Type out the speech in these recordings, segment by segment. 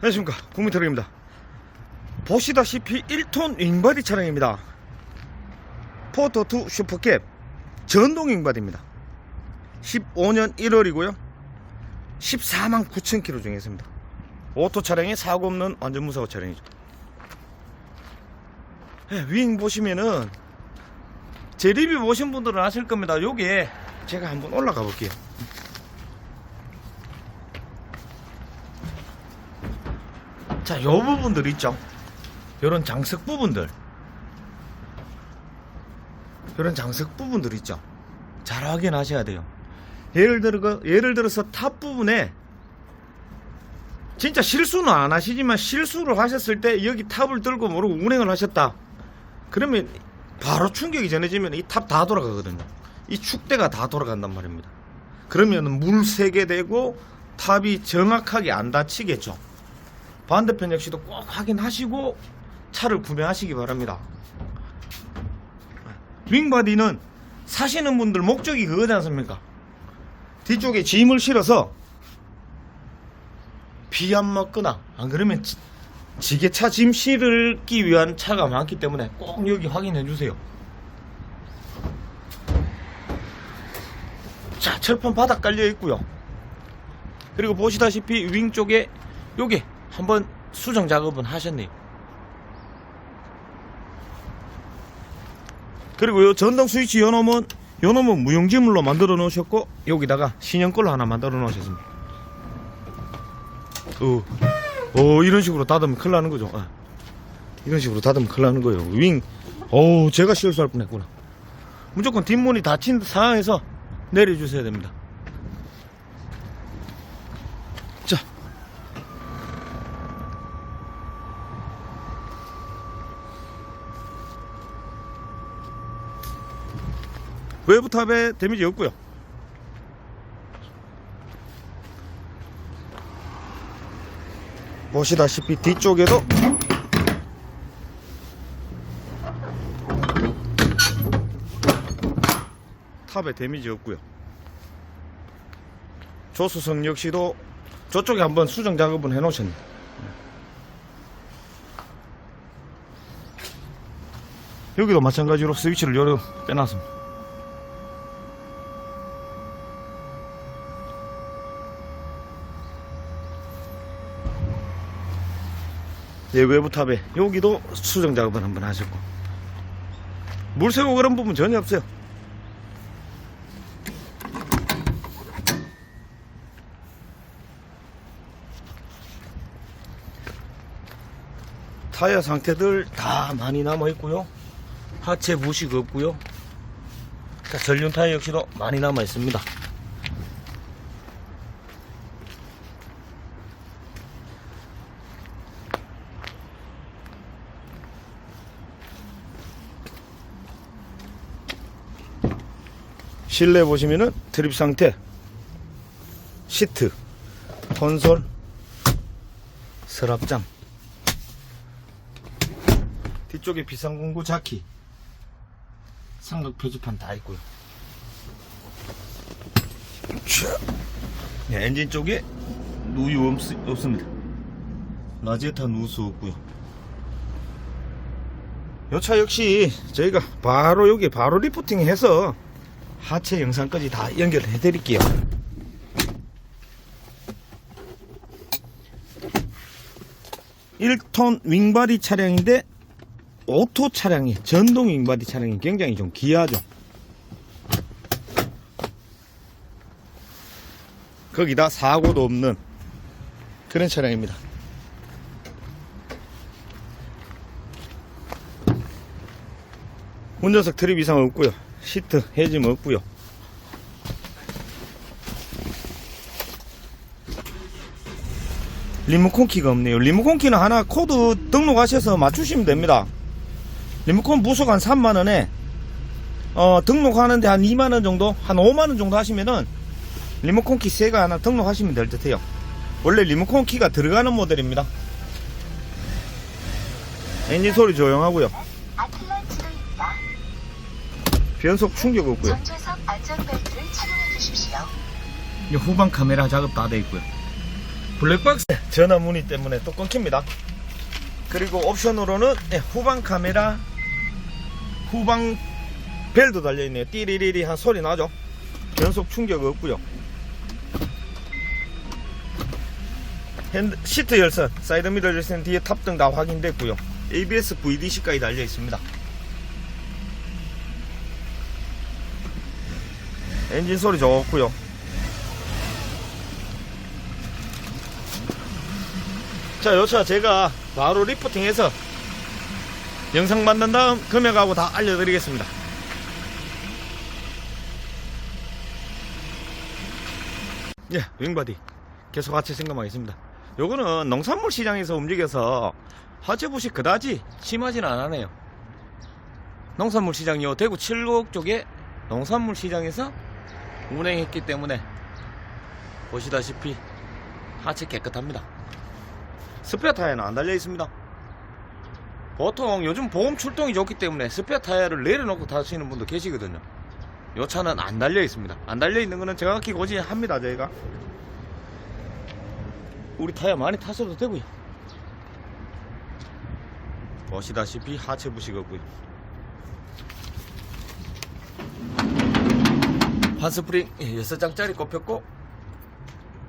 안녕하십니까. 국민트럭입니다. 보시다시피 1톤 윙바디 차량입니다. 포터2 슈퍼캡 전동 윙바디입니다. 15년 1월이고요. 14만 9천 킬로 중에 있습니다. 오토 차량에 사고 없는 완전 무사고 차량이죠. 예, 윙 보시면은 제 리뷰 보신 분들은 아실 겁니다. 요게 제가 한번 올라가 볼게요 자, 요 부분들 있죠. 요런 장석 부분들. 요런 장석 부분들 있죠. 잘 확인하셔야 돼요. 예를 들어, 예를 들어서 탑 부분에 진짜 실수는 안 하시지만 실수를 하셨을 때 여기 탑을 들고 모르고 운행을 하셨다. 그러면 바로 충격이 전해지면 이 탑 다 돌아가거든요. 이 축대가 다 돌아간단 말입니다. 그러면 물 새게 되고 탑이 정확하게 안 다치겠죠. 반대편 역시도 꼭 확인하시고 차를 구매하시기 바랍니다. 윙바디는 사시는 분들 목적이 그거지 않습니까? 뒤쪽에 짐을 실어서 비 안 맞거나 안 그러면 지- 지게차 짐 실기 위한 차가 많기 때문에 꼭 여기 확인해 주세요. 자, 철판 바닥 깔려 있고요. 그리고 보시다시피 윙 쪽에 요게 한번 수정 작업은 하셨네요. 그리고 요 전동 스위치 요 놈은 요 놈은 무용지물로 만들어 놓으셨고 여기다가 신형 걸로 하나 만들어 놓으셨습니다. 어, 어 이런 식으로 닫으면 큰일 나는 거죠. 아, 이런 식으로 닫으면 큰일 나는 거예요. 윙, 어우 제가 실수할 뻔했구나. 무조건 뒷문이 닫힌 상황에서 내려주셔야 됩니다. 외부 탑에 데미지 없고요. 보시다시피 뒤쪽에도 탑에 데미지 없고요. 조수석 역시도 저쪽에 한번 수정 작업은 해 놓으셨네. 여기도 마찬가지로 스위치를 여러 빼놨습니다. 예, 외부 탑에 여기도 수정 작업을 한번 하셨고 물 새고 그런 부분 전혀 없어요. 타이어 상태들 다 많이 남아 있고요. 하체 부식 없고요. 자, 전륜 타이어 역시도 많이 남아 있습니다. 실내 보시면은 드립 상태, 시트, 콘솔, 서랍장, 뒤쪽에 비상공구 자키, 삼각 표지판 다 있고요. 자, 네, 엔진 쪽에 누유 없, 없습니다. 라제타 누수 없고요. 이 차 역시 저희가 바로 여기 바로 리프팅 해서 하체 영상까지 다 연결해 드릴게요. (1톤) 윙바디 차량인데 오토 차량이 전동 윙바디 차량이 굉장히 좀 귀하죠. 거기다 사고도 없는 그런 차량입니다. 운전석 트립 이상 없고요. 시트 해짐 없고요. 리모컨 키가 없네요. 리모컨 키는 하나 코드 등록하셔서 맞추시면 됩니다. 리모컨 부속 한 3만원에 어, 등록하는데 한 2만원 정도, 한 5만원 정도 하시면은 리모컨 키 새가 하나 등록하시면 될 듯해요. 원래 리모컨 키가 들어가는 모델입니다. 엔진 소리 조용하고요. 변속 충격 없고요. 전좌석 안전벨트를 착용해 주십시오. 이 후방 카메라 작업 다 돼 있고요. 블랙박스 전화 문의 때문에 또 끊깁니다. 그리고 옵션으로는 예, 후방 카메라, 후방 벨도 달려 있네요. 띠리리리 한 소리 나죠? 변속 충격 없고요. 핸드, 시트 열선, 사이드 미러 열선, 뒤에 탑등 다 확인됐고요. ABS VDC까지 달려 있습니다. 엔진 소리 좋고요. 자, 요차 제가 바로 리프팅해서 영상 만든 다음 금액하고 다 알려드리겠습니다. 예, 윙바디 계속 하체 생각하겠습니다. 요거는 농산물 시장에서 움직여서 하체 부식 그다지 심하지는 않아네요. 농산물 시장이요 대구 칠곡 쪽에 농산물 시장에서 운행했기 때문에 보시다시피 하체 깨끗합니다. 스페어 타이어는 안 달려 있습니다. 보통 요즘 보험 출동이 좋기 때문에 스페어 타이어를 내려놓고 타시는 분도 계시거든요. 요 차는 안 달려 있습니다. 안 달려 있는 거는 정확히 고지합니다, 저희가. 우리 타이어 많이 타셔도 되고요. 보시다시피 하체 부식 없고요. 한스프링 6장짜리 꼽혔고.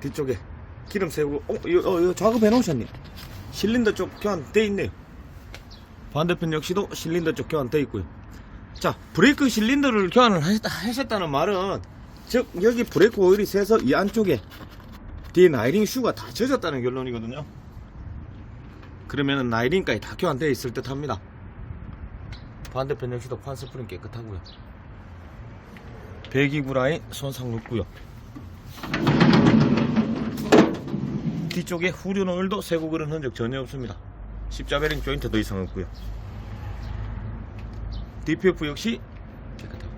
뒤쪽에 기름 세우고. 어? 이거, 어, 이거 작업해 놓으셨네. 실린더 쪽 교환돼 있네요 반대편 역시도 실린더 쪽 교환돼 있고요. 자 브레이크 실린더를 교환을 하셨다, 하셨다는 말은 즉 여기 브레이크 오일이 새서 이 안쪽에 뒤에 나이링 슈가 다 젖었다는 결론이거든요. 그러면은 나이링까지 다 교환되어 있을 듯 합니다. 반대편 역시도 판스프링 깨끗하고요 배기구 라인 손상 없고요. 뒤쪽에 후륜 오일도 새고 그런 흔적 전혀 없습니다. 십자 베링 조인트도 이상 없고요. DPF 역시 깨끗하고.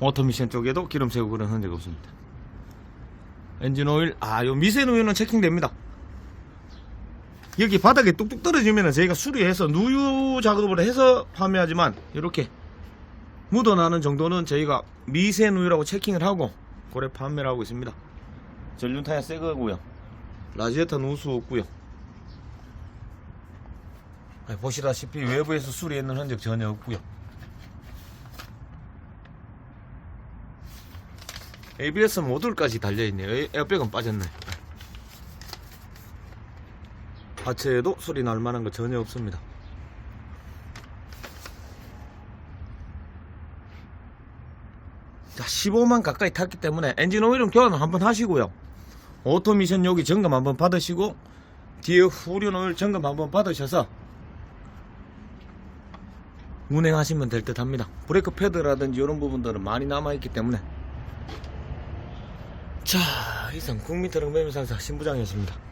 오토미션 쪽에도 기름 새고 그런 흔적 없습니다. 엔진 오일 아요 미세 누유는 체킹됩니다 여기 바닥에 뚝뚝 떨어지면 저희가 수리해서 누유 작업을 해서 판매하지만 이렇게 묻어나는 정도는 저희가 미세 누유라고 체킹을 하고 고래 판매를 하고 있습니다. 전륜 타이어 새 거고요. 라지에타 누수 없고요. 아, 보시다시피 외부에서 수리했는 흔적 전혀 없고요. ABS 모듈까지 달려있네요. 에- 에어백은 빠졌네. 하체에도 소리 날 만한 거 전혀 없습니다. 자, 15만 가까이 탔기 때문에 엔진 오일은 교환을 한번 하시고요. 오토미션 여기 점검 한번 받으시고 뒤에 후륜 오일 점검 한번 받으셔서 운행하시면 될 듯 합니다. 브레이크 패드라든지 이런 부분들은 많이 남아있기 때문에 자, 이상 국민트럭 매매상사 신부장이었습니다.